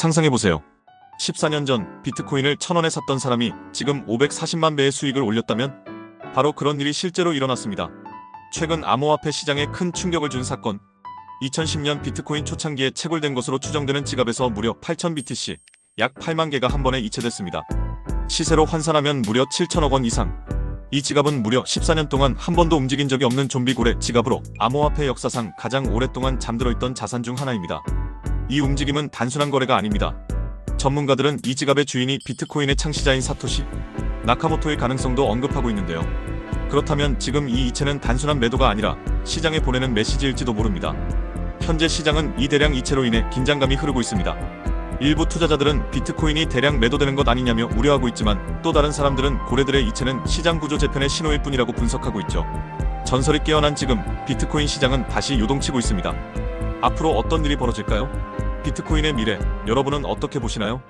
상상해보세요. 14년 전 비트코인을 1000원에 샀던 사람이 지금 540만 배의 수익을 올렸다면 바로 그런 일이 실제로 일어났습니다. 최근 암호화폐 시장에 큰 충격을 준 사건. 2010년 비트코인 초창기에 채굴된 것으로 추정되는 지갑에서 무려 8,000BTC, 약 8만 개가 한 번에 이체됐습니다. 시세로 환산하면 무려 7천억 원 이상. 이 지갑은 무려 14년 동안 한 번도 움직인 적이 없는 좀비 고래 지갑으로 암호화폐 역사상 가장 오랫동안 잠들어 있던 자산 중 하나입니다. 이 움직임은 단순한 거래가 아닙니다. 전문가들은 이 지갑의 주인이 비트코인의 창시자인 사토시 나카모토의 가능성도 언급하고 있는데요. 그렇다면 지금 이 이체는 단순한 매도가 아니라 시장에 보내는 메시지일지도 모릅니다. 현재 시장은 이 대량 이체로 인해 긴장감이 흐르고 있습니다. 일부 투자자들은 비트코인이 대량 매도되는 것 아니냐며 우려하고 있지만 또 다른 사람들은 고래들의 이체는 시장 구조 재편의 신호일 뿐이라고 분석하고 있죠. 전설이 깨어난 지금 비트코인 시장은 다시 요동치고 있습니다. 앞으로 어떤 일이 벌어질까요? 비트코인의 미래, 여러분은 어떻게 보시나요?